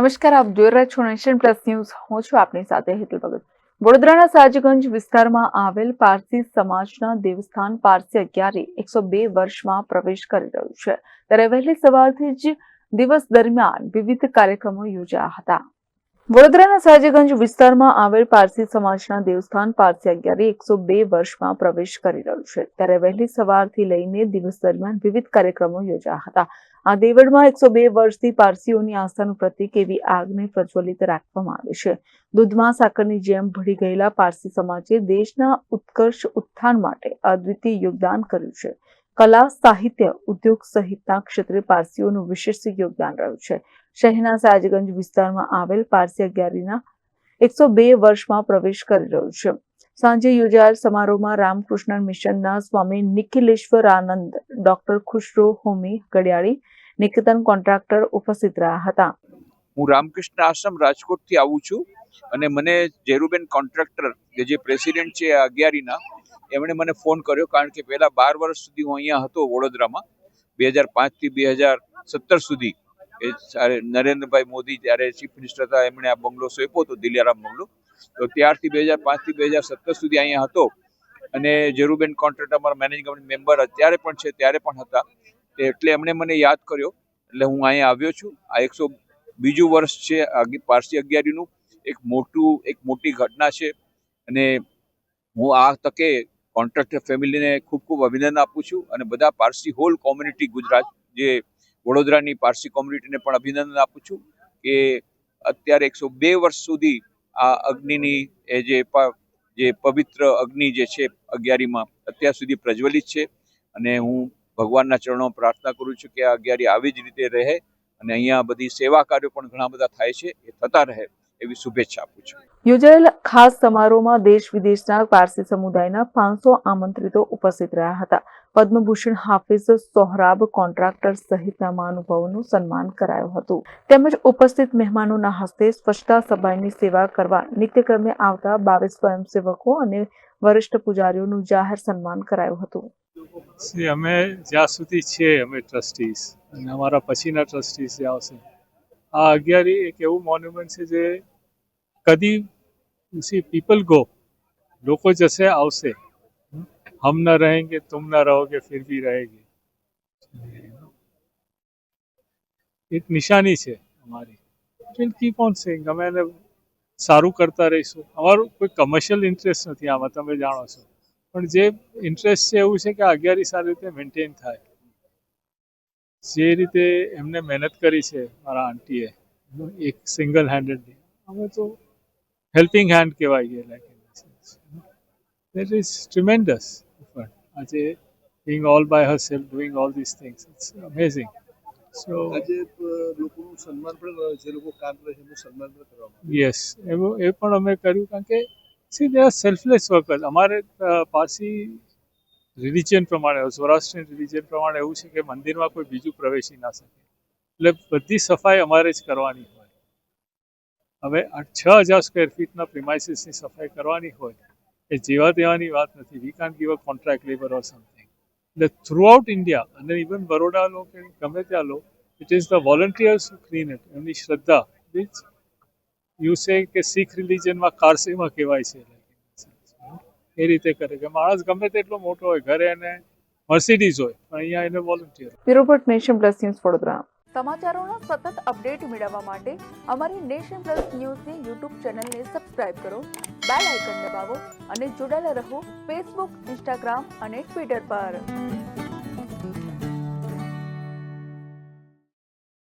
નમસ્કાર, આપ જોઈ રહ્યા છો નેશન પ્લસ ન્યૂઝ. હું છું આપની સાથે હેતલ ભગત. વડોદરાના સાજગંજ વિસ્તારમાં આવેલ પારસી સમાજના દેવસ્થાન પારસી અગિયારી એકસો બે વર્ષમાં પ્રવેશ કરી રહ્યું છે. ત્યારે વહેલી સવારથી જ દિવસ દરમિયાન વિવિધ કાર્યક્રમો યોજાયા હતા. વડોદરાના સાજગંજ વિસ્તારમાં આવેલ પારસી સમાજના દેવસ્થાન પારસી અગિયારી એકસો બે વર્ષમાં પ્રવેશ કરી રહ્યું છે. ત્યારે વહેલી સવારથી લઈને દિવસ દરમિયાન વિવિધ કાર્યક્રમો યોજાયા હતા. આ દેવળમાં એકસો બે વર્ષથી પારસીઓની આસ્થાનું પ્રતીક એવી આગને પ્રજ્વલિત રાખવામાં આવે છે. દૂધમાં સાકરની જેમ ભળી ગયેલા પારસી સમાજે દેશના ઉત્કર્ષ ઉત્થાન માટે અદ્વિતીય યોગદાન કર્યું છે. કલા, સાહિત્ય, ઉદ્યોગ સહિતના ક્ષેત્રે પારસીઓનું વિશેષ યોગદાન રહ્યું છે. શહેરના સાજગંજ વિસ્તારમાં આવેલ પારસી અગિયારીના એકસો બે વર્ષમાં પ્રવેશ કરી રહ્યું છે. સાંજે યોજાયેલ સમારોહમાં રામકૃષ્ણ મિશનના સ્વામી નિખિલેશ્વર આનંદ, ડોક્ટર ખુશરો, હોમી ગડિયાળી નિકેતન કોન્ટ્રાક્ટર ઉપસ્થિત રહ્યા હતા. હું રામકૃષ્ણ આશ્રમ રાજકોટથી આવું છું અને મને જેરુબેન કોન્ટ્રાક્ટર કે જે પ્રેસિડેન્ટ છે અગિયારીના એમણે મને ફોન કર્યો કારણ કે પહેલાં બાર વર્ષ સુધી હું અહીંયા હતો વડોદરામાં. બે હજાર પાંચથી બે હજાર સત્તર સુધી એ નરેન્દ્રભાઈ મોદી જ્યારે ચીફ મિનિસ્ટર હતા, એમણે આ બંગલો સોંપ્યો હતો દિલિયારામ બંગલો. તો ત્યારથી બે હજાર પાંચથી બે હજાર સત્તર સુધી અહીંયા હતો. અને જેરુબેન કોન્ટ્રાક્ટ અમારા મેનેજિંગ કમિટી મેમ્બર અત્યારે પણ છે, ત્યારે પણ હતા. એટલે એમણે મને યાદ કર્યો. એટલે હું અહીંયા આવ્યો છું. આ એકસો બીજું વર્ષ છે પારસી અગિયારીનું. એક મોટું, એક મોટી ઘટના છે. અને હું આ તકે કોન્ટ્રાક્ટર ફેમિલીને ખૂબ ખૂબ અભિનંદન આપું છું અને બધા પારસી હોલ કોમ્યુનિટી ગુજરાત, જે વડોદરાની પારસી કોમ્યુનિટીને પણ અભિનંદન આપું છું કે અત્યારે એકસો બે વર્ષ સુધી આ અગ્નિની, એ જે જે પવિત્ર અગ્નિ જે છે અગિયારીમાં અત્યાર સુધી પ્રજ્વલિત છે અને હું ભગવાનના ચરણોમાં પ્રાર્થના કરું છું કે આ અગિયારી આવી જ રીતે રહે અને અહીંયા બધી સેવા કાર્યો પણ ઘણા બધા થાય છે, એ થતા રહે. એવી શુભેચ્છા આપું છું. યોજાયેલ ખાસ સમારોહમાં દેશ વિદેશના પારસી સમુદાયના પાંચસો આમંત્રિતો ઉપસ્થિત રહ્યા હતા. પદ્મભૂષણ હાફિઝ સોહરાબ કોન્ટ્રાક્ટર સહિતના મહાનુભાવોનું સન્માન કરાયું હતું. તેમજ ઉપસ્થિત મહેમાનોના હસ્તે સ્વચ્છતા સભાની સેવા કરવા નિત્યક્રમે આવતા બાવીસ સ્વયંસેવકો અને વરિષ્ઠ પૂજારીઓનું જાહેર સન્માન કરાયું હતું. અમે જ્યાં સુધી છીએ અમે ટ્રસ્ટીસ અને અમારા પછીના ટ્રસ્ટીસ જે આવશે આ અગિયારી એક એવું મોન્યુમેન્ટ છે જે કદી સી પીપલ ગો લોકો જશે, આવશે. હમ ના રહેંગે, તુમ ના રહોગે, ફિર ભી રહેગી. એક નિશાની છે અમારી. વિલ કીપ ઓન સેઇંગ અમે એને સારું કરતા રહીશું. અમારું કોઈ કમર્શિયલ ઇન્ટરેસ્ટ નથી, આમાં તમે જાણો છો. પણ જે ઇન્ટરેસ્ટ છે એવું છે કે અગિયારી સારી રીતે મેન્ટેન થાય. જે રીતે એમને મહેનત કરી છે મારા આંટીએ એક સિંગલ હેન્ડેડલી અમે તો હેલ્પિંગ હેન્ડ કહેવાય લાઈક દેટ ઇઝ ટ્રિમેન્ડસ આજે being all by herself doing all this things it's amazing so આજે લોકોનું સન્માન પણ જે લોકો કામ કરે છે એનું સન્માન પણ કરવામાં યસ એવું એ પણ અમે કર્યું કારણ કે see they are selfless workers અમારે પાસી પારસી રિલિજન પ્રમાણે સૌરાષ્ટ્રની રિલિજન પ્રમાણે એવું છે કે મંદિરમાં કોઈ બીજું પ્રવેશી ના શકે. એટલે બધી સફાઈ અમારે જ કરવાની હોય. હવે છ હજાર સ્ક્વેર ફીટના પ્રિમાઇસીસની સફાઈ કરવાની હોય એ જેવા તેવાની વાત નથી. We can give a contract labour or something એટલે થ્રુ આઉટ ઇન્ડિયા અને ઇવન બરોડા લો કે ગમે ત્યાં લો it is the volunteers clean it એમની શ્રદ્ધા. યુ સે કે શીખ રિલિજનમાં કારસીમાં કહેવાય છે. એ રીતે કરે કે માણસ ગમે તેટલો મોટો હોય ઘરે એને મર્સિડીઝ હોય પણ અહીંયા એને volunteer bureau Nation Plus News Vadodara. સમાચારોના સતત અપડેટ મેળવવા માટે અમારી નેશન પ્લસ ન્યૂઝની યુટ્યુબ ચેનલને સબસ્ક્રાઇબ કરો બેલ આઇકન દબાવો અને જોડાયેલા રહો ફેસબુક ઇન્સ્ટાગ્રામ અને ટ્વિટર પર.